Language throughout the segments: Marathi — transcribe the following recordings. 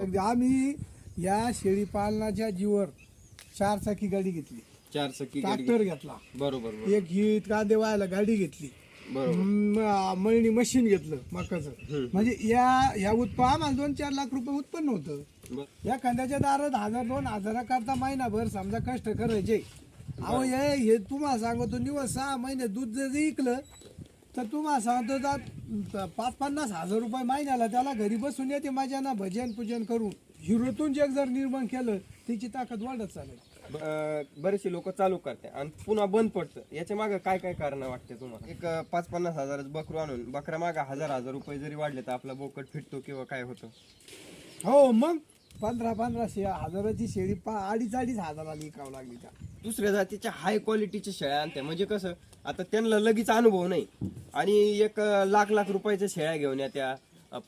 आम्ही या शेळी पालनाच्या जीवर चार चाकी गाडी घेतली. चार गाडी ट्रॅक्टर घेतला. बरोबर एक ही कांदे व्हायला गाडी घेतली. म- मळणी मशीन घेतलं मकाचं. म्हणजे या या उत्पन्न आम्हाला दोन चार लाख रुपये उत्पन्न होतं. या कांद्याच्या दारात हजार दोन हजाराकरता महिनाभर समजा कष्ट करायचे. अहो हे हे तुम्हाला सांगतो निवड सहा महिने दूध जर विकलं तर तुम्हाला सांगतो तर पाच पन्नास हजार रुपये महिन्याला त्याला घरी बसून येते माझ्याना भजन पूजन करून. हिरोतून जग जर निर्माण केलं तिची ताकद वाढत चालेल. बरेचसे लोक चालू करते आणि पुन्हा बंद पडतं. याच्या मागे काय काय कारण वाटते तुम्हाला? एक पाच पन्नास हजाराचं बकरू आणून बकऱ्या मागे हजार हजार रुपये जरी वाढले तर आपला बोकड फिटतो किंवा काय होतं? हो मग? पंधरा पंधराशे हजाराची शेळी पा अडीच अडीच हजाराला विकावं लागली त्या. दुसऱ्या जातीच्या हाय क्वालिटीच्या शेळ्या आणत्या म्हणजे कसं आता त्यांना लगेच अनुभव नाही. आणि एक लाख लाख रुपयाच्या शेळ्या घेऊन येत्या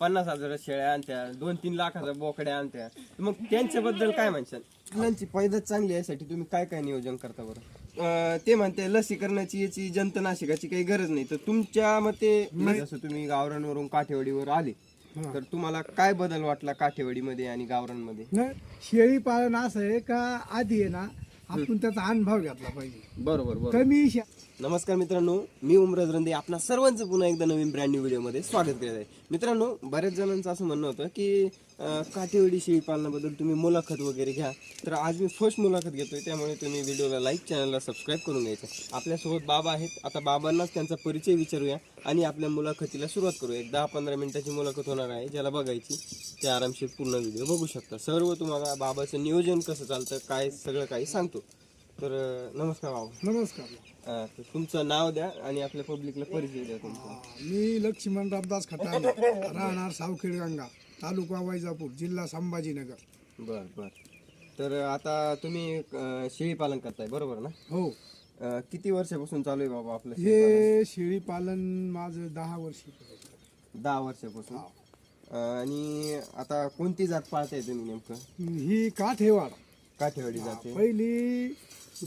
पन्नास हजाराच्या शेळ्या आणत्या. दोन तीन लाखाच्या बोकड्या आणत्या. मग त्यांच्याबद्दल काय म्हणशाल? मुलांची पैदास चांगली यासाठी तुम्ही काय काय नियोजन करता बरं? ते म्हणते लसीकरणाची याची जंतनाशकाची काही गरज नाही. तर तुमच्या मते जसं तुम्ही गावरांवरून काठेवाडीवर आले तर तुम्हाला काय बदल वाटला काठेवाडीमध्ये आणि गावरांमध्ये नाही शेळी पालन असं आहे का आधी आहे ना आपण त्याचा अनुभव घेतला पाहिजे. बरोबर बरोबर. कमी शे- नमस्कार मित्रांनो मी उमराज रंदे. आपणा सर्वांचं पुन्हा एकदा नवीन ब्रँड न्यू व्हिडिओमध्ये स्वागत करत आहे. मित्रांनो बऱ्याच जणांचं असं म्हणणं होतं की काठीवडी शेळी पालनाबद्दल तुम्ही मुलाखत वगैरे घ्या. तर आज मी फर्स्ट मुलाखत घेतोय त्यामुळे तुम्ही व्हिडिओला लाईक चॅनलला सबस्क्राईब करून घ्यायचं. आपल्यासोबत बाबा आहेत. आता बाबांनाच त्यांचा परिचय विचारूया आणि आपल्या मुलाखतीला सुरुवात करूया. एक दहा पंधरा मिनिटाची मुलाखत होणार आहे ज्याला बघायची. ते आरामशीर पूर्ण व्हिडिओ बघू शकता. सर्व तुम्हाला बाबाचं नियोजन कसं चालतं काय सगळं काही सांगतो. तर नमस्कार बाबा नमस्कार. तुमचं नाव द्या आणि आपल्या पब्लिकला परिचय द्या तुमचा. मी लक्ष्मण रामदास खटाणे राहणार सावखेड गंगा तालुका वैजापूर जिल्हा संभाजीनगर. बर बर. तर आता तुम्ही अं, शेळी पालन करताय बरोबर ना? हो. अं, किती वर्षापासून चालू आहे बाबा आपलं? हे शेळी पालन माझं दहा वर्ष दहा वर्षापासून. अं, आणि आता कोणती जात पाळताय तुम्ही नेमकं? ही काठेवाड. काठेवाडी जाते. पहिली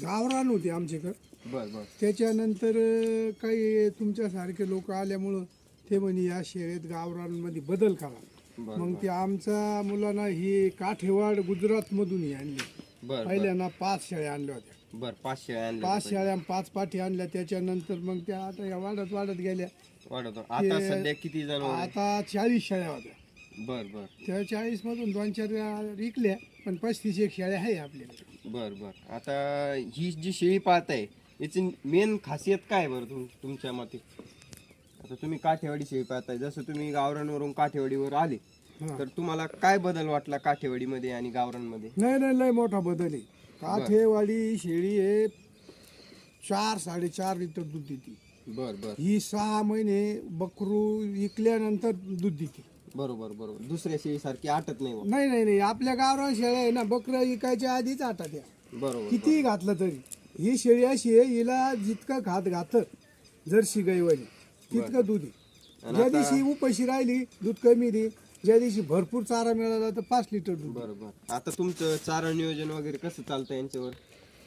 गावरान होती आमच्याकडं. बर बर. त्याच्यानंतर अं, काही तुमच्यासारखे लोक आल्यामुळं ते म्हणे या शेळीत गावरानमध्ये बदल करा. बर मग ते आमच्या मुलांना ही काठेवाड गुजरात मधून ही आणली. बर पहिल्यांदा पाच शेळ्या आणल्या होत्या. बर पाच शेळ्या आणल्या पाच शेळ्या आणि पाच पाठी आणल्या. त्याच्यानंतर मग त्या आता या वाढत वाढत गेल्या. वाढवतो आता सध्या किती जण आता चाळीस शेळ्या होत्या. बर बर. त्या चाळीस मधून दोन चार विकल्या. पण पस्तीस एक शेळ्या आहे आपल्याकडे. बर बर. आता ही जी शेळी पाळताय याची मेन खासियत काय बरं तुम तुमच्या मते? आता तुम्ही काठेवाडी शेळी पाळताय. जसं तुम्ही गावरांवरून काठेवाडीवर आले हा. तर तुम्हाला काय बदल वाटला काठेवाडीमध्ये आणि गावरांमध्ये नाही नाही लय मोठा बदल आहे. काठेवाडी शेळी हे चार साडेचार लिटर दूध देते. बर बर. ही सहा महिने बकरू विकल्यानंतर दूध देते. बरोबर बरोबर. दुसऱ्या शेळीसारखी आटत नाही बुवा. नाही नाही नाही. आपल्या गावरान शेळ्या आहे ना बकरं विकायच्या आधीच आता त्या बरोबर कितीही घातलं तरी. ही शेळी अशी आहे हिला जितकं खात घातलं जर्सी गाईवाली तितकं दूध आहे. ज्या दिवशी उपाशी राहिली दूध कमी दे. ज्या दिवशी भरपूर चारा मिळाला तर पाच लिटर दूध बरोबर. आता तुमचं चारा नियोजन वगैरे कसं चालतं यांच्यावर?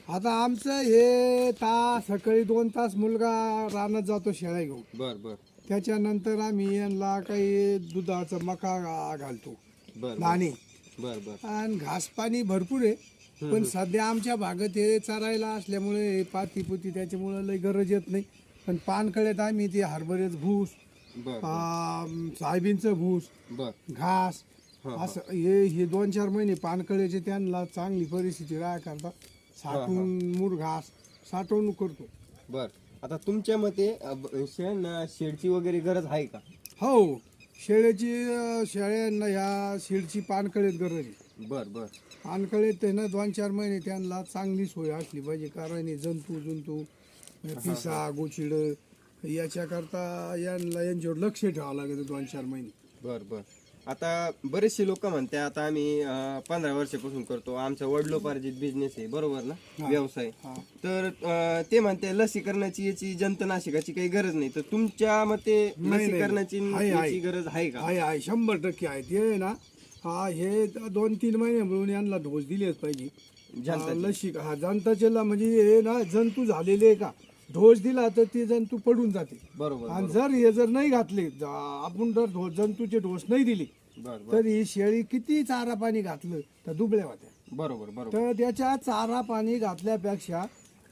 आता आमचं हे तास सकाळी दोन तास मुलगा रानात जातो शेळ्या घेऊन. बर बर. त्याच्यानंतर आम्ही यांना काही दुधाचा मका घा- घालतो. बर दाणे बर. बर आणि घास पाणी भरपूर आहे पण सध्या आमच्या भागात हे चरायला असल्यामुळे हे पाती पुती त्याच्यामुळे लई गरज येत नाही. पण पानकळ्यात आम्ही ते हरभऱ्याचं भूस बर आम, सोयाबीनचं भूस बर. घास हा, असं हे हे दोन चार महिने पानकळ्याचे त्यांना चांगली परिस्थिती राहा करता साठवून मूर घास साठवणूक करतो. बर. आता तुमच्या मते अ, शेळ्यांना शेडची वगैरे गरज आहे का? हो शेळ्याची अं, शेळ्यांना ह्या शेळची पानकळीत गरज आहे. बर बर. पानकळीत आहे ना दोन चार महिने त्यांना चांगली सोय असली पाहिजे कारण हे जंतू जंतू पिसा गोचिड याच्याकरता यांना यांच्यावर लक्ष ठेवावं लागेल दोन चार महिने. बर बर. आता बरेचसे लोक म्हणते आता आम्ही अ, पंधरा वर्षापासून करतो. आमचा वडिलोपार्जित बिझनेस आहे बरोबर ना? व्यवसाय. तर अ, ते म्हणते लसीकरणाची याची जंतनाशकाची काही गरज नाही. तर तुमच्या मते नाही. लसीकरणाची आहे, आहे. याची गरज आहे का? आहे आहे शंभर टक्के आहे. ते आहे ना हा हे दोन तीन महिने मिळून यांना डोस दिलेच पाहिजे. जनताची. हा, लशी हा जनताचे म्हणजे हे ना जंतू झालेले आहे का? डोस दिला तर ते जंतू पडून जाते. बरोबर आणि जर हे जर नाही घातले ज- आपण जर डो- जंतूचे डोस नाही दिले बर बर. तर ही शेळी किती चारा पाणी घातलं तर दुबळ्या होत्या. बरोबर बरोबर. तर त्याच्या चारा पाणी घातल्यापेक्षा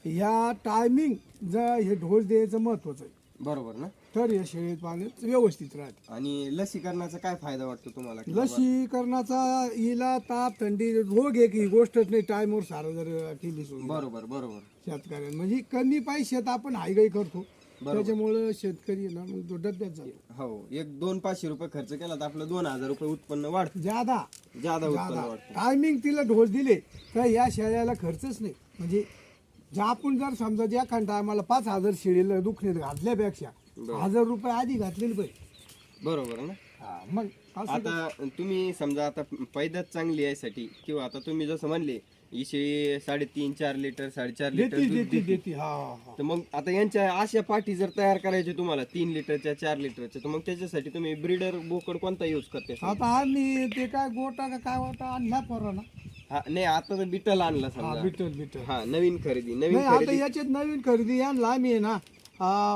ह्या टायमिंग जर हे ढोस द्यायचं महत्वाचं आहे. बरोबर ना? तर या शेळीत पाणी व्यवस्थित राहते. आणि लसीकरणाचा काय फायदा वाटतो तुम्हाला की बाबा- लसीकरणाचा हिला ताप थंडी रोग एक ही गोष्टच नाही टायमवर सारं जर केली सोय बरोबर बरोबर. शेतकऱ्यांना. म्हणजे कमी पैशात आपण हायगाई करतो. त्याच्यामुळं शेतकरी ना मग तो डब्यात जातो. हो एक दोन पाचशे रुपये खर्च केला तर आपलं दोन हजार रुपये उत्पन्न वाढतं ज्यादा. ज्यादा उत्पन्न वाढतं. टायमिंग तिला ढोस दिले तर या शेळ्याला खर्चच नाही. म्हणजे ज्या आपण जर समजा ज्या खंडा आम्हाला पाच हजार शेळीला दुखणे घातल्यापेक्षा हजार रुपये आधी घातलेले पाहिजे बरोबर ना? हा, मग असं आता तुम्ही समजा आता पैदाच चांगली यासाठी किंवा आता तुम्ही जसं म्हणले शेळी साडेतीन चार लिटर साडेचार लिटर देती दूध देती देते. देती हा हा तर मग आता यांच्या अशा पाठी जर तयार करायचे तुम्हाला तीन लिटरच्या चार लिटरच्या तर मग त्याच्यासाठी तुम्ही ब्रीडर बोकड कोणता यूज करते आता आम्ही ते काय गोटा का काय वाटा आणला पोरांना? हा नाही आता तर बिटल आणला हा समजा. Beetle beetle. हा नवीन खरेदी नवीन नाही आता खरेदी. याच्यात नवीन खरेदी आणला आम्ही आहे ना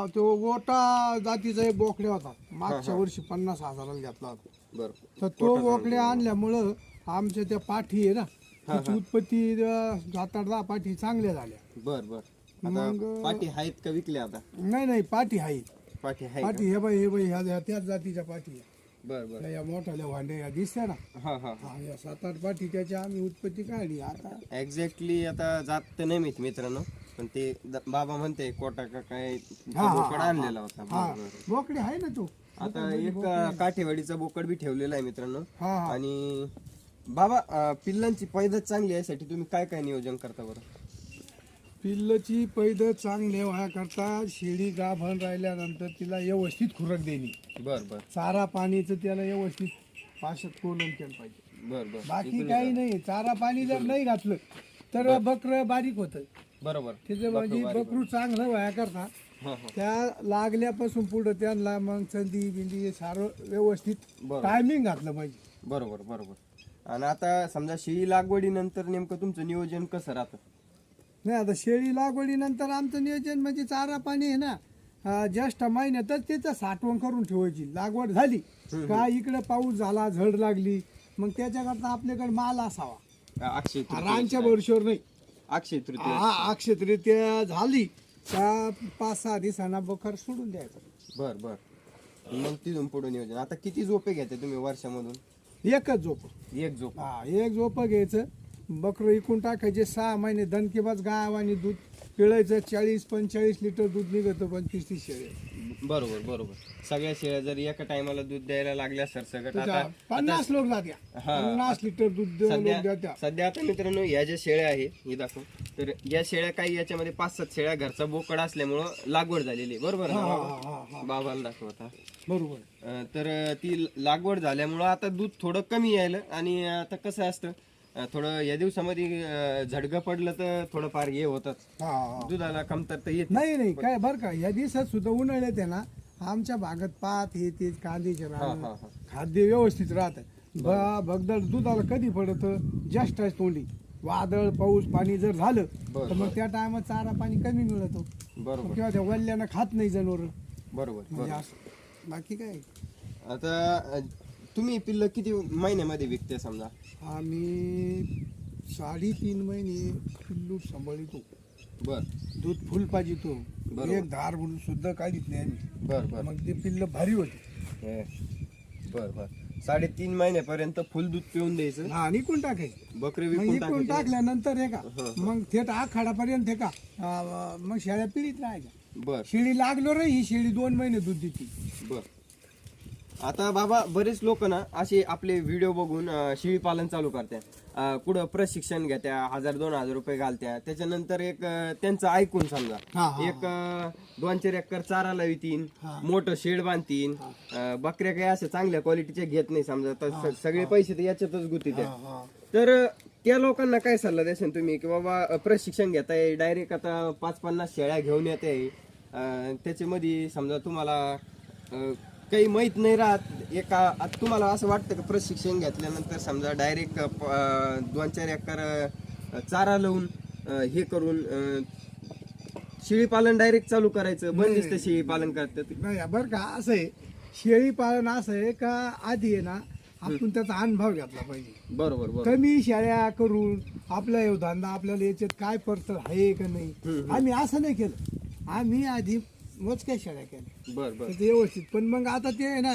तो गोटा जातीचा एक बोकड्या होता. मागच्या वर्षी पन्नास हजाराला घेतला होता. बरं. तर तो बोकड्या आणल्यामुळं आमच्या त्या पाठी आहे ना त्याची उत्पत्ती अं, सात आठ दहा पाठी चांगल्या झाल्या. बर बर. आता मग- पाठी आहेत का विकल्या आता? नाही नाही पाठी आहे पाठी आहे का? पाठी हे बाई हे बाई ह्या ह्या त्याच जातीच्या पाठी आहे. बर बर. या मोठ्याल्या भांड्या या दिसत्या ना. हा हा हा. या सात आठ पाठी त्याच्या आम्ही उत्पत्ती काढली. आता एक्झॅक्टली आता जात तर नाही माहीत मित्रांनो. पण ते द- बाबा म्हणते कोटा का काय हा, हा, बोकड आणलेला होता हा. बोकडे आहे ना तो. आता एक अं, काठेवाडीचा बोकड बी ठेवलेला आहे मित्रांनो. हा हा. आणि बाबा अं, पिल्लांची पैदास चांगली यासाठी तुम्ही काय काय नियोजन करता बरं? पिल्लची पैद चांगले करता शेळी गाभण राहिल्यानंतर तिला व्यवस्थित खुरक देणे. बर बर. चारा पाणीचं त्याला व्यवस्थित पाशात कोलम केलं पाहिजे. बर बर. बाकी काही नाही चारा पाणी जर नाही घातलं तर बकर बारीक होतं. बरोबर. त्याचं म्हणजे बकरू चांगलं व्हाया करता हा हा. त्या लागल्यापासून पुढं त्यांना मग संधी बिंदी हे सारं व्यवस्थित बरोबर. टायमिंग घातलं पाहिजे. बरोबर बरोबर. आणि आता समजा शेळी लागवडीनंतर नेमकं तुमचं नियोजन कसं राहतं? नाही आता शेळी लागवडीनंतर आमचं नियोजन म्हणजे चारा पाणी आहे ना अं, ज्येष्ठ महिन्यातच त्याचं साठवण करून ठेवायची. लागवड झाली का इकडे पाऊस झाला झड लागली मग त्याच्याकरता आपल्याकडे माल असावा. अक्षय रानच्या भरशीवर नाही. अक्षय तृतीया. हा अक्षतरीत्या झाली. का पाच सहा दिवसांना बकर सोडून द्यायचं. बर बर. मग तिथून पुढे नियोजन. आता किती झोपे घेते तुम्ही वर्षामधून? एकच झोप. एक झोप. हा एक झोप घ्यायचं. बकरं इकून टाकायचे. सहा महिने दणकेबाज गाव आणि दूध पिळायचं. चाळीस पंचेचाळीस लिटर दूध निघतं पंचवीस तीस शेळे बरोबर बरोबर सगळ्या शेळ्या जर एका टायमाला दूध द्यायला लागल्या सरसकट त्याच्या आता पन्नास लोक जात्या हा. पन्नास लिटर दूध लोक सध्या आता मित्रांनो या ज्या शेळ्या आहे हे दाखव तर या शेळ्या काही याच्यामध्ये पाच सात शेळ्या घरचा बोकड असल्यामुळं लागवड झालेली आहे. बरोबर ना हा, बाबा? हा, हा, हा. बाबाला दाखवता बरोबर अं, तर ती लागवड झाल्यामुळं आता दूध थोडं कमी यायलं आणि आता कसं असतं थोडं या दिवसामध्ये झडगं पडलं तर थोडंफार हे होतात. हा, हा. दुधाला कमतरता येत नाही. नाही काय बरं का या दिवसात सुद्धा उन्हाळ्यात आहे ना आमच्या भागात पात हे ते कांद्याचे रान हा, हा. खाद्य व्यवस्थित राहत. भगदड दुधाला कधी पडत? जास्त आहे तोंडी. वादळ पाऊस पाणी जर झालं बरं, तर मग त्या टायमात चारा पाणी कमी मिळतो. बरोबर. किंवा त्या वल्ल्यानं खात नाही जनावर. बरोबर म्हणजे बरोबर. असं. बाकी काय? आता अं, तुम्ही पिल्ल किती महिन्यामध्ये विकते समजा? आम्ही साडेतीन महिने पिल्लू सांभाळितो. बर. दूध फुल पाजितो. बरोबर. एक धार म्हणून सुद्धा काढीत नाही आम्ही. बर बर. मग ते पिल्ल भारी होते. हे. बर बर. साडेतीन महिन्यापर्यंत फुल दूध पिऊन द्यायचं? हा आणि कोण टाकायचं. बकरी मग विकून इकडून टाकायची. टाकल्यानंतर हे का हं. मग थेट आखाडापर्यंत हे का अं, मग शेळ्या पिढीत राहायच्या बर. शेळी लागलो रे ही शेळी दोन महिने दूध देते. बर. आता बाबा बरेच लोक ना असे आपले व्हिडिओ बघून शेळी पालन चालू करतात. कुठं प्रशिक्षण घेत्या हजार दोन हजार रुपये घालत्या. त्याच्यानंतर एक अं, त्यांचं ऐकून समजा. एक अं, दोन चार एकर चारा लावतीन. मोठं शेड बांधतीन. अं, बकऱ्या काही असं चांगल्या क्वालिटीच्या घेत नाही समजा. तर स- सगळे पैसे तर याच्यातच गुती त्या तर अं, त्या लोकांना काय सल्ला द्याल तुम्ही? की बाबा अं, प्रशिक्षण घेताय डायरेक्ट आता पाच पन्नास शेळ्या घेऊन येते अं, त्याच्यामध्ये समजा तुम्हाला अं, काही माहीत नाही राहत. एका आता तुम्हाला असं वाटतं का प्रशिक्षण घेतल्यानंतर समजा डायरेक्ट दोन चार एकर चारा लावून हे करून अं, शेळी पालन डायरेक्ट चालू करायचं बंदिस्त शेळी पालन करतात. नाही बरं का असं आहे. शेळी पालन असं आहे का आधी आहे ना आपण त्याचा अनुभव घेतला पाहिजे. बरोबर कमी शाळा करून आपला हे धंदा आपल्याला याच्यात काय पडतं आहे का नाही. आम्ही असं नाही केलं. आम्ही आधी मोजक्या शाळा केल्या. बर बर. तर ते व्यवस्थित. पण मग आता ते आहे ना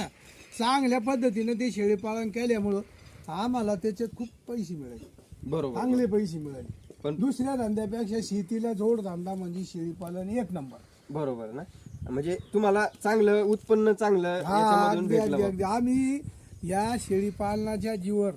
चांगल्या पद्धतीनं ते शेळी पालन केल्यामुळं आम्हाला त्याच्यात खूप पैसे मिळाले. बरोबर. चांगले पैसे मिळाले. पण दुसऱ्या धंद्यापेक्षा शेतीला जोड धंदा म्हणजे शेळी पालन एक नंबर. बरोबर ना? म्हणजे तुम्हाला चांगलं उत्पन्न चांगलं हा याच्यामधून अगदी भेटलं अगदी बा. अगदी. आम्ही या शेळी पालनाच्या जीवर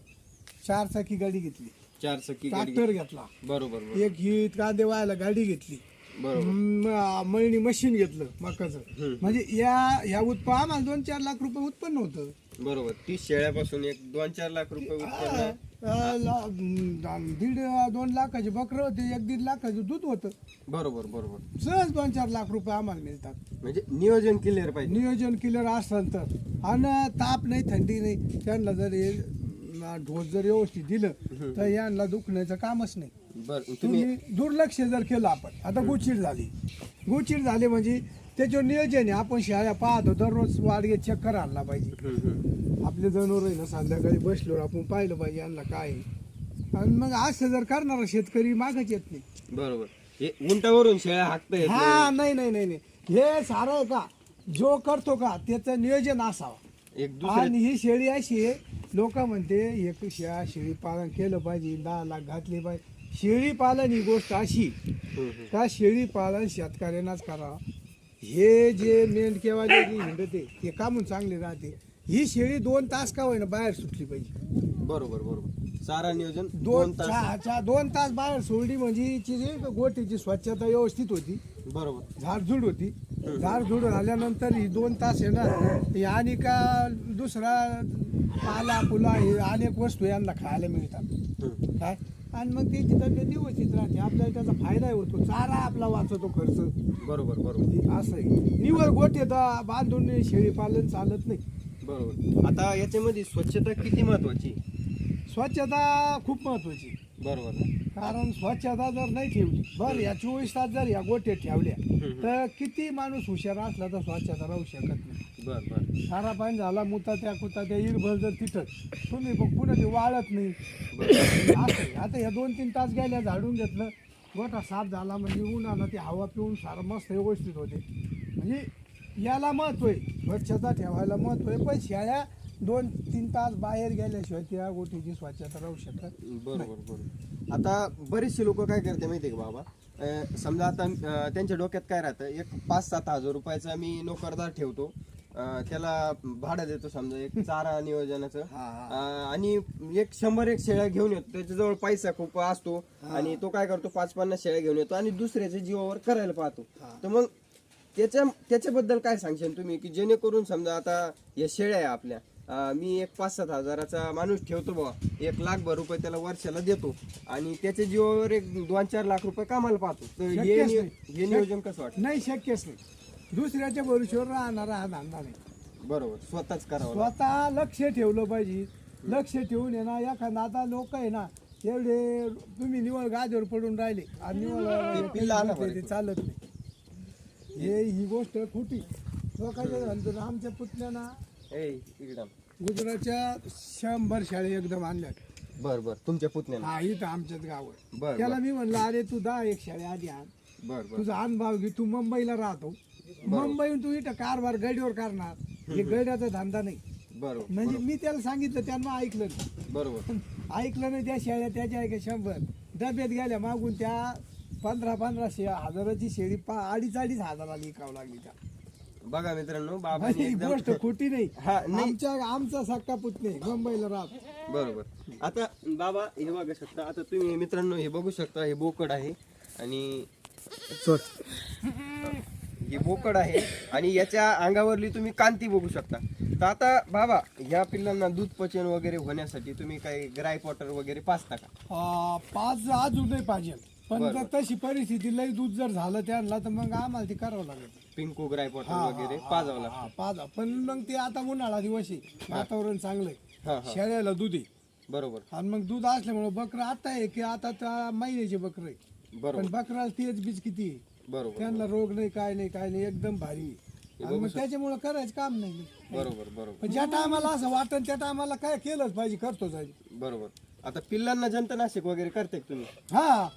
चार चाकी गाडी घेतली. चार सकी गाडी ट्रॅक्टर घेतला. बरोबर बरोबर. एक ही कांदे व्हायला गाडी घेतली. म- मळणी मशीन घेतलं मकाचं. म्हणजे या या उत्पन्न आम्हाला दोन चार लाख रुपये उत्पन्न होतं. बरोबर. तीस शेळ्यापासून एक दोन चार लाख रुपये उत्पन्न. अं, ला- अं, दीड दोन लाखाचे बकरं होते एक दीड लाखाचं दूध होतं. बरोबर बरोबर. सहज दोन चार लाख रुपये आम्हाला मिळतात. म्हणजे नियोजन क्लिअर पाहिजे. नियोजन केलं असेल तर आणि ताप नाही थंडी नाही. त्यांना जर हे अं, ढोस जर व्यवस्थित दिलं तर यांना दुखण्याचं कामच नाही. बर तुम्ही तुम्ही दुर्लक्ष जर केलं आपण आता गुचिड झाली. गुचिड झाली म्हणजे त्याच्यावर नियोजन आहे. आपण शाळा पाहतो दररोज वाडगे चक्कर आणला पाहिजे. आपले जनावर आहे ना संध्याकाळी बसलो आपण पाहिलं पाहिजे यांना काय आहे. आणि मग असं जर करणारा शेतकरी मागच येत नाही. बरोबर. हे उंटावरून शेळ्या हाकता येत. हा नाही. नाही नाही नाही हे सारं आहे का? जो करतो का त्याचं नियोजन असावं. एक दुसऱ्या आणि ही शेळी अशी आहे लोक म्हणते एक शेळा शेळी पालन केलं पाहिजे दहा लाख घातले पाहिजे. शेळी पालन ही गोष्ट अशी. का शेळी पालन शेतकऱ्यांनाच करावं हे जे मेंढकेवाले जे हिंडते ते कामून चांगले राहते. ही शेळी दोन तास का होईना बाहेर सुटली पाहिजे. बरोबर बरोबर. सारा नियोजन दोन तास. चा- दोन तास बाहेर सोडली म्हणजे हिची जी गोटीची स्वच्छता व्यवस्थित होती. बरोबर. झाडझुड होती. झाडझुड झाल्यानंतर ही दोन तास ही आणि का दुसरा पाला पुला हे अनेक वस्तू यांना खायला मिळतात. काय? आणि मग त्याची तब्येत व्यवस्थित राहते. आपल्याला त्याचा फायदा होतो. चारा आपला वाचतो खर्च. बरोबर बरोबर. असं आहे. निवड गोटे तर बांधून शेळी पालन चालत नाही. बरोबर. आता याच्यामध्ये स्वच्छता किती महत्वाची? स्वच्छता खूप महत्वाची. बरोबर ना? कारण स्वच्छता जर नाही ठेवली बरं या चोवीस तास जर या गोट्या ठेवल्या तर किती माणूस हुशार असला तर स्वच्छता राहू शकत नाही. बर बर. सारा पाणी झाला मुता त्या कुता त्या इरभर जर तिथं तुम्ही मग पुन्हा ते वाळत नाही. असं आहे. आता या दोन तीन तास गेल्या झाडून घेतलं गोठा साफ झाला म्हणजे उन्हानं ती हवा पिऊन सारं मस्त व्यवस्थित होते. म्हणजे याला महत्त्व आहे स्वच्छता ठेवायला महत्त्व आहे पण शेळ्या दोन तीन तास बाहेर गेल्याशिवाय त्या गोठीची स्वच्छता राहू शकत बरोबर बरोबर. आता बरेचसे लोक काय करते माहितीये का बाबा? अं, समजा आता अं, त्यांच्या डोक्यात काय राहतं? एक पाच सात हजार रुपयाचा मी नोकरदार ठेवतो. अं, त्याला भाडं देतो समजा एक चारा नियोजनाचं. अं, आणि एक शंभर एक शेळ्या घेऊन येतो. त्याच्याजवळ पैसा खूप असतो. आणि तो काय करतो? पाच पन्नास शेळ्या घेऊन येतो आणि दुसऱ्याच्या जीवावर करायला पाहतो. तर मग त्याच्या त्याच्याबद्दल काय सांगशाल तुम्ही? की जेणेकरून समजा आता या शेळ्या आहे आपल्या मी एक पाच सात हजाराचा माणूस ठेवतो बा एक लाख भर रुपये त्याला वर्षाला देतो. आणि त्याच्या जीवावर एक दोन चार लाख रुपये कामाला पाहतो. तर हे शक्यच नियो- नाही. हे नियोजन कसं वाटतं? नाही शक्यच नाही. दुसऱ्याच्या भरोश्यावर राहणारा हा धंदा नाही. बरोबर. स्वतःच करावं लागतं. स्वतः लक्ष ठेवलं पाहिजे. लक्ष ठेवून आहे ना एखादा आता लोक आहे ना एवढे तुम्ही निवळ गादीवर पडून राहिले. आणि निवळ पिल्लं आलं ते बरं. चालत नाही. हे ही गोष्ट खोटी. लोकांच्या आमच्या पुतण्याना गुजरातच्या शंभर शाळे एकदम आणल्या बर बर. तुमच्या पुतण्याला. हा इथं आमच्याच गाव आहे बर. त्याला मी म्हणलं अरे तू दहा एक शाळे आधी आण. बर बर. तुझा अनुभव घे. तू मुंबईला राहतो. मुंबईहून तू इथं कारभार गडीवर करणार. हे गड्याचा धंदा नाही. बरोबर म्हणजे मी त्याला सांगितलं त्यांना ऐकलं नाही. बरोबर. ऐकलं नाही त्या शेळ्या त्याच्या आहे का शंभर. डब्यात गेल्या मागून त्या पंधरा पंधरा शे हजाराची शेळी पा अडीच अडीच हजाराला विकावं लागली त्या. बघा मित्रांनो बाबांनी ही एकदम गोष्ट खोटी नाही. हा नाही. आमच्या आमचा सक्का पुतणे मुंबईला राहत. बरोबर. आता बाबा हे बघू शकता आता तुम्ही मित्रांनो हे बघू शकता हे बोकड आहे आणि हे बोकड आहे आणि याच्या अंगावरली तुम्ही कांती बघू शकता. तर आता बाबा ह्या पिल्लांना दूध पचन वगैरे होण्यासाठी तुम्ही काही ग्राय वॉटर वगैरे पाचता का? पाच अजून नाही पाहिजे. पण जर तशी परिस्थिती लई दूध जर झालं त्यांना तर मग आम्हाला ते करावं लागेल. पिंको ग्राय वॉटर हा, वगैरे हा, पाजावं हा, लागतं पाजा. पण मग ते आता उन्हाळा दिवस आहे. वातावरण चांगलं आहे. हा. शेळ्याला दूध आहे. बरोबर. आणि मग दूध असल्यामुळे बकरं आता आहे की आता त्या महिन्याचे बकरं आहे. पण बरोबर बकराला तेच बीज किती आहे? बरोबर. त्यांना रोग नाही काय नाही काय नाही एकदम भारी आहे. आणि मग त्याच्यामुळे करायचं काम नाही. बरोबर बरोबर. पण ज्या टायमाला असं वाटत त्या टायमाला काय केलंच पाहिजे करतो जाईल बरोबर. आता पिल्लांना जंतनाशक वगैरे करते का तुम्ही? हा.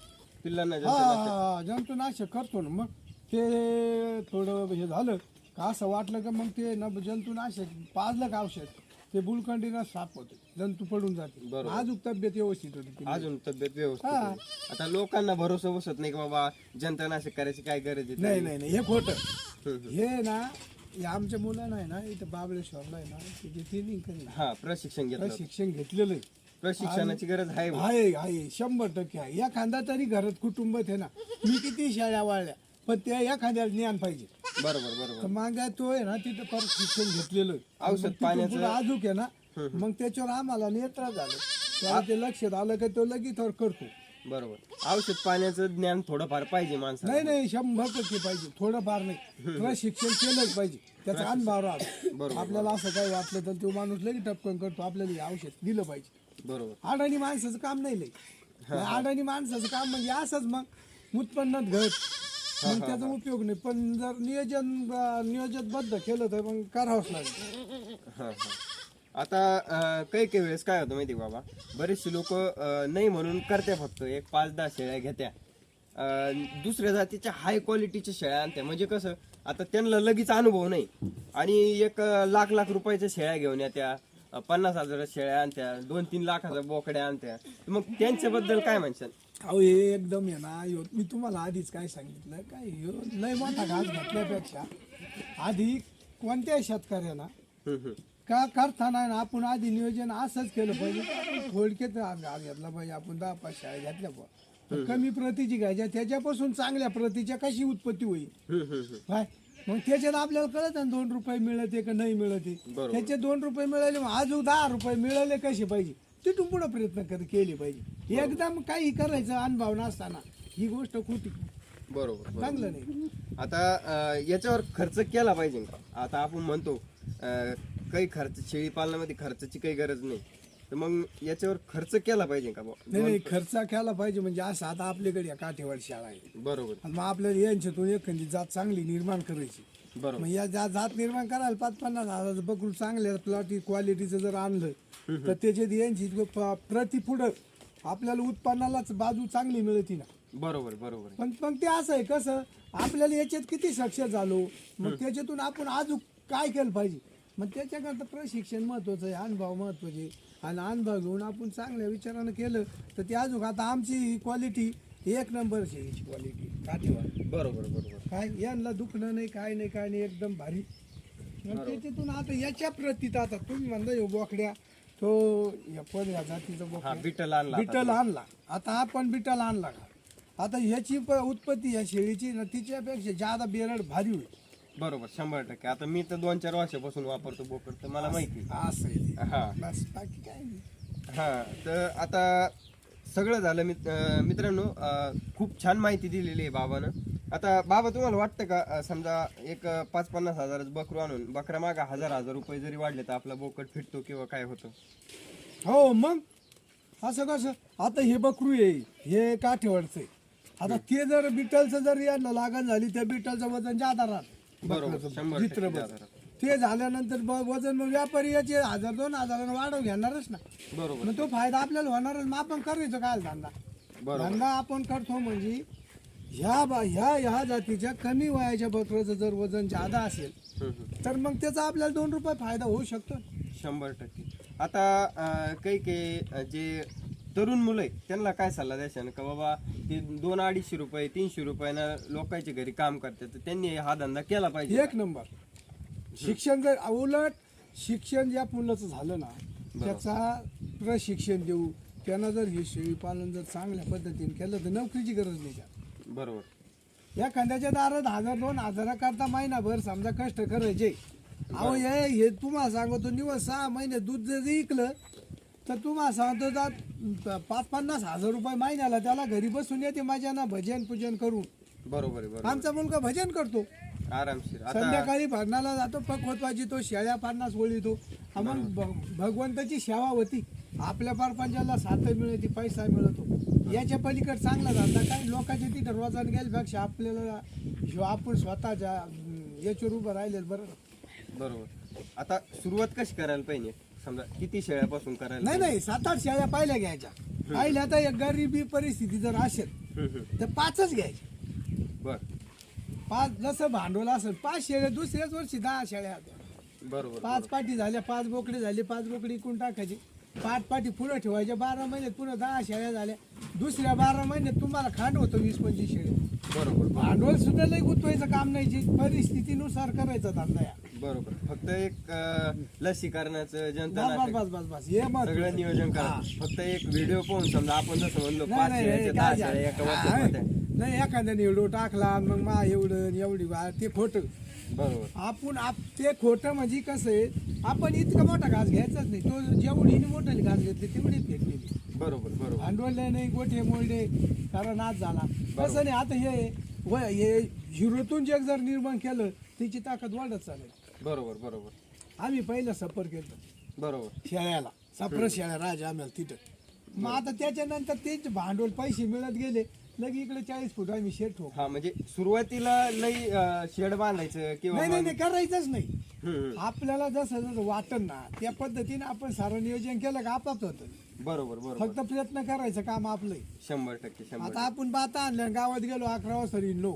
पिल्लांना हा जंतनाशक हा, जंतुनाशक करतो ना मग. ते थोडं हे झालं का असं वाटलं का मग ते ना जंतुनाशक पाजलं का औषध ते बुलकंडीनं साफ होते. जंतू पडून जाते. बरोबर. अजून तब्येत व्यवस्थित होती. अजून तब्येत व्यवस्थित हा. आहे. आता लोकांना भरोसा बसत नाही की बाबा जंतनाशक करायची काय गरज आहे. नाही नाही नाही. हे खोटं. हम्म, हे ना हे आमच्या मुलांना आहे ना इथं बाबळेश्वरला आहे ना तिथे ट्रेनिंग करेल हा प्रशिक्षण घेतलं. शिक्षण घेतलेलं आहे. प्रशिक्षणाची गरज आहे बा. आहे आहे. शंभर टक्के आहे. एखादा तरी घरात कुटुंबात आहे ना मी किती शाळा वाळल्या पण त्या एखाद्याला ज्ञान पाहिजे. बरोबर बरोबर. मग तो आहे ना तिथं पर शिक्षण घेतलेलं. औषध तिथून पाण्याचं- पुढं अजूक आहे ना मग त्याच्यावर आम्हाला नेत्र झालं. त्याला ते लक्षात आलं का तो लगेच करतो. बरोबर. औषध पाण्याचं ज्ञान थोडंफार पाहिजे माणसाला. नाही नाही शंभर टक्के पाहिजे. थोडंफार नाही. प्रशिक्षण केलंच पाहिजे. त्याचा अनुभव राहतो. बरोबर. आपल्याला असं काही वाटलं तर तो माणूस लगेच टपकन करतो. आपल्याला हे औषध दिलं पाहिजे. बरोबर. अडाणी माणसाचं काम नाही लय. अडाणी माणसाचं काम म्हणजे असंच मग उत्पन्नात घट. मग त्याचा उपयोग नाही. पण जर नियोजन नियोजनबद्ध केलं तर मग करावंच लागेल. हा, हा. आता अं, काही काही वेळेस काय होतं माहिती बाबा? बरेचसे लोक नाही म्हणून करते फक्त. एक पाच दहा शेळ्या घेत्या. अं, दुसऱ्या जातीच्या हाय क्वालिटीच्या शेळ्या आणत्या. म्हणजे कसं आता त्यांना लगेच अनुभव नाही. आणि एक अं, लाख लाख रुपयाच्या शेळ्या घेऊन येत्या. पन्नास हजाराच्या शेळ्या आणत्या दोन तीन लाखाच्या बोकड्या आणत्या मग त्यांच्याबद्दल काय म्हणशाल अहो हे एकदम आहे ना ह्यो- मी तुम्हाला आधीच काय सांगितलं काय ह्यो लय मोठा घास घातल्यापेक्षा आधी कोणत्याही शेतकऱ्याला. का करताना ना आपण आधी नियोजन असंच केलं पाहिजे आपण थोडक्यात घास घातला पाहिजे आपण दहा पाच शाळा घेतल्या बुवा. कमी प्रतीची घ्यायच्या त्याच्यापासून चांगल्या प्रतीच्या कशी उत्पत्ती होईल. काय मग त्याच्यात आपल्याला कळत ना दोन रुपये मिळते का नाही मिळते. बरोबर. त्याचे दोन रुपये मिळाले मग अजून दहा रुपये मिळाले कसे पाहिजे? तिथून पुढे प्रयत्न कर केले पाहिजे. एकदम काही करायचं अनुभव नसताना ही गोष्ट खोटी. बरोबर बरोबर. चांगलं नाही. आता अं, याच्यावर खर्च केला पाहिजे का? आता आपण म्हणतो अं, काही खर्च शेळी पालनामध्ये खर्चाची काही गरज नाही. तर मग याच्यावर खर्च केला पाहिजे का बुवा? नाही नाही खर्च केला पाहिजे म्हणजे असं आता आपल्याकडे या काठेवाड शाळा आहे. बरोबर. आणि मग आपल्याला यांच्यातून एखादी जात चांगली निर्माण करायची. बरोबर. मग या जा- जात निर्माण करायला पाच पन्नास हजार बकरू चांगल्या प्लॉट क्वालिटीचं जर आणलं तर त्याच्यात यांची प- प्रति पुढं आपल्याला उत्पन्नालाच बाजू चांगली मिळते ना. बरोबर बरोबर. पण मग ते असं आहे कसं आपल्याला याच्यात किती सक्सेस झालो मग त्याच्यातून आपण अजून काय केलं पाहिजे? मग त्याच्याकरता प्रशिक्षण महत्वाचं आहे अनुभव महत्त्वाचे आणि अनुभव घेऊन आपण चांगल्या विचारानं केलं तर ते अजून आता आमची क्वालिटी एक नंबर शेळीची क्वालिटी बरोबर बरोबर. काय यांना दुखणं नाही काय नाही काय नाही एकदम भारी. मग त्याच्यातून आता याच्या प्रतीत आता तुम्ही म्हणता यो बोकड्या तो या पण या जातीचा हा बोकड्या. बिटल आणला आता. बिटल आणला. आता आपण बिटल आणला का? आता ह्याची प- उत्पत्ती या शेळीची ना तिच्यापेक्षा जादा बेरड भारी होईल. बरोबर शंभर टक्के. आता मी तर दोन चार वर्षापासून वापरतो बोकड तर मला माहिती असं आहे ते. हा. बस बाकी काय नाही. हा तर आता सगळं झालं मित अं, मित्रांनो अं, खूप छान माहिती दिलेली आहे बाबानं. आता बाबा तुम्हाला वाटतं का अं, समजा एक अं, पाच पन्नास हजाराचं बकरू आणून बकरा मागा हजार हजार रुपये जरी वाढले तर आपला बोकड फिटतो किंवा काय होतं? हो मग? असं कसं? आता हे बकरू आहे हे काठेवाडचं आहे. आता ते जर बिटलचं जर यायला लागण झाली त्या बिटलचं वजन जादा राहत. बरोबर. ते झाल्यानंतर वजन मग व्यापारी याचे हजार दोन हजारानं वाढव घेणारच ना. बरोबर. मग तो फायदा आपल्याला होणारच मग आपण करायचं काय धंदा? बरोबर. धंदा आपण करतो म्हणजे ह्या बा- ह्या ह्या जातीच्या कमी वयाच्या बकऱ्याचं जर वजन जादा असेल हम्म, हम्म. तर मग त्याचा आपल्याला दोन रुपये फायदा होऊ शकतो. शंभर टक्के. आता अं, काही काही अं, जे तरुण मुलं आहेत त्यांना काय सल्ला द्यायचा? का बाबा ते दोन अडीचशे रुपये तीनशे रुपयानं लोकांच्या घरी काम करतात तर त्यांनी हा धंदा केला पाहिजे एक नंबर. शिक्षण जर उलट शिक्षण ज्या मुलाचं झालं ना त्याचा प्रशिक्षण देऊ त्यांना जर हे शेळी पालन जर चांगल्या पद्धतीने केलं तर नोकरीची गरज नाही त्यात. बरोबर. या खांद्याच्या दारात हजार दोन हजाराकरता महिनाभर समजा कष्ट करायचे. अहो हे हे तुम्हाला सांगतो निवड सहा महिने दूध जर विकलं तर तुम्हाला सांगतो जात पाच पन्नास हजार रुपये महिन्याला त्याला घरी बसून येते माझ्याना भजन पूजन करून. बरोबर आहे बरोबर आमचा मुलगा भजन करतो. आरामशीर. आता संध्याकाळी भजनाला जातो पकवतवाजी तो शेळ्या पान्नास ओळीतो. हा मग भ- भगवंताची सेवा होती. आपल्या परपंचाला साथ मिळते पैसा मिळतो. याच्या पलीकडे चांगला धंदा काय? लोकांच्या तिथं रोजान गेल्यापेक्षा आपल्याला ह्यो आपण स्वतःच्या याच्यावर उभं राहिलेलं बरं. बरोबर. आता सुरुवात कशी करायला पाहिजे? समजा किती शेळ्यापासून करायला नाही नाही सात आठ शेळ्या पाहिल्या घ्यायच्या. पाहिल्या तर एक गरिबी परिस्थिती जर असेल हम्म, हम्म. तर पाचच घ्यायच्या बर. पाच जसं भांडवल असेल पाच शेळ्या दुसऱ्याच वर्षी दहा शेळ्या होत्या. बरोबर पाच पाटी झाल्या पाच बोकडे झाले पाच बोकडे इकून टाकायची. पाच पाटी पुढे ठेवायच्या बारा महिन्यात पुन्हा दहा शेळ्या झाल्या. दुसऱ्या बारा महिन्यात तुम्हाला खांड होतं वीस पंचवीस शेळ्या. बरोबर. भांडवल सुद्धा लई गुंतवायचं काम नाही जी परिस्थितीनुसार करायचा धंदा या. बरोबर. फक्त एक अं, लसीकरणाचं जनता बस बस बस बस हे मत सगळं नियोजन करा. फक्त एक व्हिडिओ पाहून समजा आपण जसं म्हणलो नाही पाच नाही शेळ्याचे नाही, दहा काय शेळ्या एका झालं? वर्षात होत्या. नाही एखाद्याने एवढं टाकला मग मा एवढं एवढी वा ते खोटं. बरोबर. आपण आप ते खोटं म्हणजे कसं आहे आपण इतका मोठा घास घ्यायचाच नाही. तो जेवढी मोठाली घास घेतली तेवढी फेकलेली बरोबर बरोबर. भांडवल नाही गोठे मोडे कारण आज झाला. कसं नाही आता हे हे हिरोतून जग जर निर्माण केलं त्याची ताकद वाढत चालेल. बरोबर बरोबर. आम्ही पहिलं सफर केलं बरोबर. शेळ्याला. सफर शेळ्या राजा आम्हाला तिथं. मग आता त्याच्यानंतर तेच भांडवल पैसे मिळत गेले. लगे इकडे चाळीस फूट आम्ही शेट ठोक हा म्हणजे सुरुवातीला लई अं, शेड बांधायचं किंवा नाही नाही करायचंच नाही. हम्म. आपल्याला जसं जसं वाटन ना त्या पद्धतीने आपण सारं नियोजन केलं का आपाप होतं. बरोबर बरोबर. फक्त प्रयत्न करायचं काम आपलं शंभर टक्के शंभर आता आपण बाता आणल्या गावात गेलो अकरा वाजता हिंडलो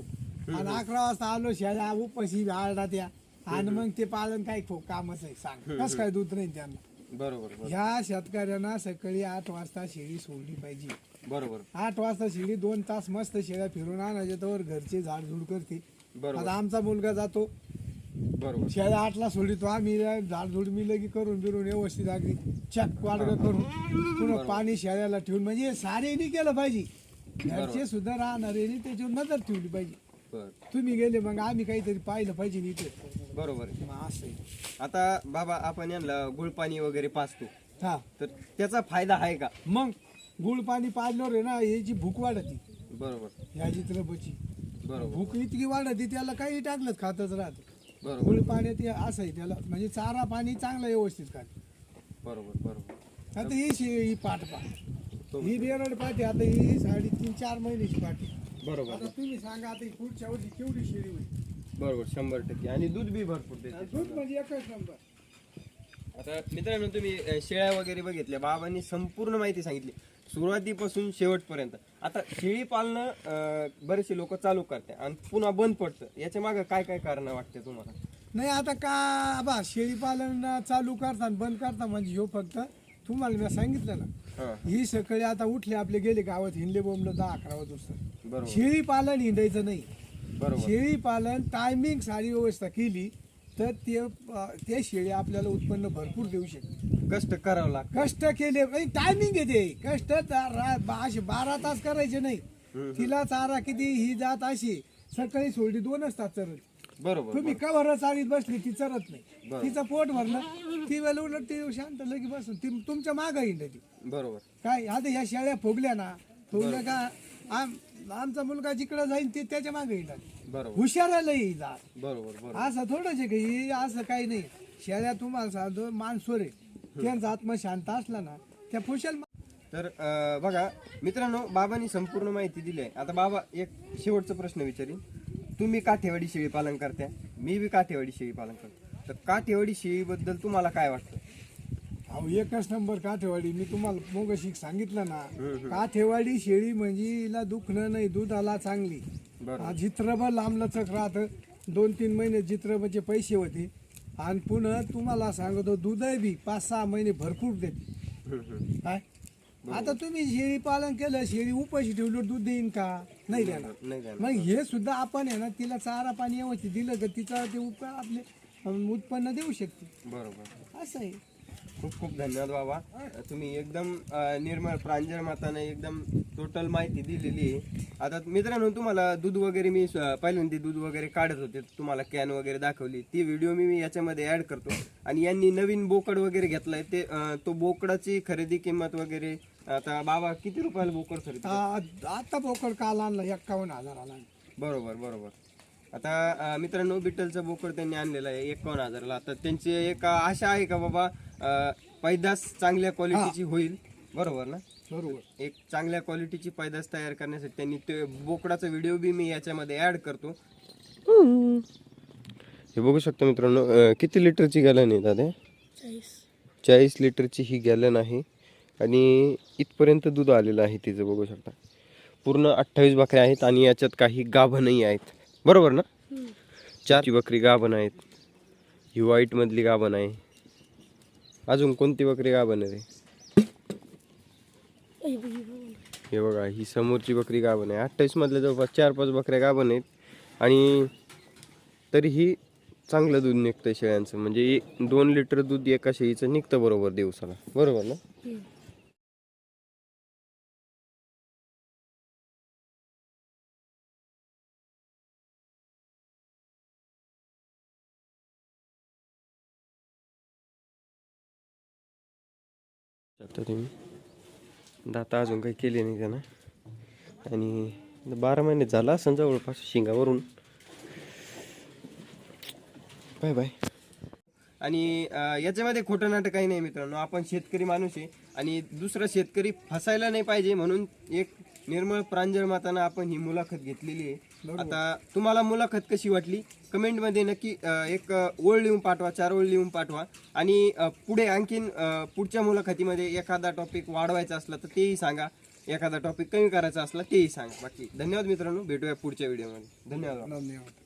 आणि अकरा वाजता आलो शेळ्या उपशी आळडा त्या. आणि मग ते पालन काय खो कामच आहे सांग. कस काय दूध नाही त्यांना. बरोबर बरोबर. ह्या शेतकऱ्यांना सकाळी आठ वाजता शेळी सोडली पाहिजे. बरोबर. आठ वाजता शेळी दोन तास मस्त शेळ्या फिरून आणायच्या तर घरचे झाडझूड करते. बरोबर. आता आमचा मुलगा जातो. बरोबर. शेळ्या आठला सोडितो आम्ही झाडझूड मी लगी करून बिरून व्यवस्थित अगदी चक वाडगं करून पुन्हा पाणी शेळ्याला ठेवून म्हणजे सारेनी केलं पाहिजे. घरचे सुद्धा राहणारे त्याच्यावर नजर ठेवली पाहिजे. बर. तुम्ही गेले मग आम्ही काहीतरी पाहिलं पाहिजे इथे बरोबर मग असं आहे. आता बाबा आपण यांना गुळपाणी वगैरे पाचतो हा. तर त्याचा फायदा आहे का? मग गुळ पाणी पाजल्यावर आहे ना याची भूक वाढती. बरोबर. ह्या चित्रपची बरोबर. भूक इतकी वाढती त्याला काही टाकलं खातच राहत. बरोबर. गुळ पाण्यात हे असं आहे त्याला म्हणजे चारा पाणी चांगलं व्यवस्थित खात. बरोबर बरोबर. आता ही शे ही पाठ पा ही बेरड पाठी आता ही साडेतीन चार महिन्याची पाठी बरोबर. आता तुम्ही सांगा आता ही पुढच्या वर्षी केवढी शेळी होईल? बरोबर शंभर टक्के. आणि दूध बी भरपूर देते. दूध म्हणजे एकच नंबर. आता मित्रांनो तुम्ही अ, शेळ्या वगैरे बघितल्या. बाबांनी संपूर्ण माहिती सांगितली. सुरुवातीपासून शेवटपर्यंत. आता शेळी पालनं अ, बरेचसे लोक चालू करते आणि पुन्हा बंद पडतं. याच्या मागे काय काय कारण वाटते तुम्हाला? नाही आता का बा शेळी पालन चालू करता आणि बंद करता म्हणजे ह्यो फक्त तुम्हाला मी सांगितलं ना. हा. ही सकाळी आता उठले आपले गेले गावात हिंडले बोंबलं दहा अकरा वाजता बरोबर. शेळी पालन हिंडायचं नाही. शेळी पालन टायमिंग सारी व्यवस्था केली तर ते ते शेळी आपल्याला उत्पन्न भरपूर देऊ शकते. कष्ट करावं लागतं. कष्ट केले टायमिंग येते कष्ट असे बारा तास करायचे नाही. तिला चारा किती ही जात अशी. सकाळी सोडली दोनच तास चरत. बरोबर तुम्ही कवर चालीत बसली ती चरत नाही. तिचं पोट भरलं ती वेळ उलट ती शांत लगी बसून ती तुमच्या मागं हिंड ती बरोबर. काय आता ह्या शेळ्या फुगल्या ना फुगल्या का आम आमचा मुलगा जिकडे जाईल ते त्याच्यामागे येतात बरोबर. हुशाराला येईल जा बरोबर बरोबर. असं थोडंच आहे की असं काही नाही. शेळ्या तुम्हाला सांगतो माणसोर आहे त्यांचा आत्मा शांत असला ना त्या फुशाल तर अ, बघा मित्रांनो बाबांनी संपूर्ण माहिती दिली आहे आता बाबा एक शेवटचा प्रश्न विचारीन. तुम्ही काठेवाडी शेळी पालन करत्या मी बी काठेवाडी शेळी पालन करतो. तर काठेवाडी शेळीबद्दल तुम्हाला काय वाटतं? अहो एकच नंबर काठेवाडी. मी तुम्हाला मोगशी सांगितलं ना. काठेवाडी शेळी म्हणजे हिला दुखणं नाही दुधाला चांगली. बरोबर. हा जित्रभर लांबलचक राहतं दोन तीन महिने जित्रभरचे पैसे होते. आणि पुन्हा तुम्हाला सांगतो दूधही बी पाच सहा महिने भरपूर देते. काय? आता तुम्ही शेळी पालन केलं शेळी उपाशी ठेवलं दूध देईन का? नाही देणार. नाही. मग हे सुद्धा आपण आहे ना तिला चारा पाणी व्यवस्थित दिलं का तिचा ते उप आपले अं, उत्पन्न देऊ शकते. बरोबर. असं आहे. खूप खूप धन्यवाद बाबा. तुम्ही एकदम निर्मळ प्रांजळ माताने एकदम टोटल माहिती दिलेली आहे. आता मित्रांनो तुम्हाला दूध वगैरे मी पहिल्यांदा दूध वगैरे काढत होते. तुम्हाला कॅन वगैरे दाखवली. ती व्हिडिओ मी याच्यामध्ये ऍड करतो. आणि यांनी नवीन बोकड वगैरे घेतलाय. ते तो बोकडाची खरेदी किंमत वगैरे आता बाबा किती रुपयाला बोकड खरेदी आता बोकड काल आणला एक्कावन्न हजाराला. बरोबर बरोबर. आता मित्रांनो बिठ्ठलचं बोकड त्यांनी आणलेलं आहे एकावन्न हजारला. तर त्यांची एक आशा आहे का बाबा पैदास चांगल्या क्वालिटीची होईल? बरोबर ना? बरोबर. एक चांगल्या क्वालिटीची पैदास तयार करण्यासाठी त्यांनी ते बोकडाचा व्हिडिओ बी मी याच्यामध्ये ऍड करतो. हे बघू शकता मित्रांनो किती लिटरची गॅलन आहे दादा? चाळीस. लिटरची ही गॅलन आहे. आणि इथपर्यंत दूध आलेलं आहे तिचं बघू शकता. पूर्ण अठ्ठावीस बकऱ्या आहेत आणि याच्यात काही गाभणही आहेत. बरोबर ना? चारची बकरी गाभण आहेत. ही व्हाईटमधली गाभण आहे. अजून कोणती बकरी गाभण आहे रे? हे बघा ही समोरची बकरी गाभण आहे. अठ्ठावीस मधल्या जवळपास चार पाच बकऱ्या गाभण आहेत. आणि तरीही चांगलं दूध निघतं शेळ्यांचं. म्हणजे दोन लिटर दूध एका शेळीचं निघतं बरोबर दिवसाला. बरोबर ना? शकता तुम्ही दाता अजून काही केले नाही त्यानं. आणि बारा महिने झाला असं जवळपास शिंगावरून. Bye bye. आणि याच्यामध्ये खोटं नाटक काही नाही मित्रांनो. आपण शेतकरी माणूस आहे आणि दुसरा शेतकरी फसायला नाही पाहिजे म्हणून एक निर्मळ प्रांजळ मातानं आपण ही मुलाखत घेतलेली आहे. आता तुम्हाला मुलाखत कशी वाटली? कमेंटमध्ये नक्की एक ओळ लिहून पाठवा चार ओळ लिहून पाठवा. आणि पुढे आणखीन पुढच्या मुलाखतीमध्ये एखादा टॉपिक वाढवायचा असला तर तेही सांगा. एखादा टॉपिक कमी करायचा असला तेही सांगा. बाकी धन्यवाद मित्रांनो. भेटूया पुढच्या व्हिडिओमध्ये धन्यवाद. धन्यवाद.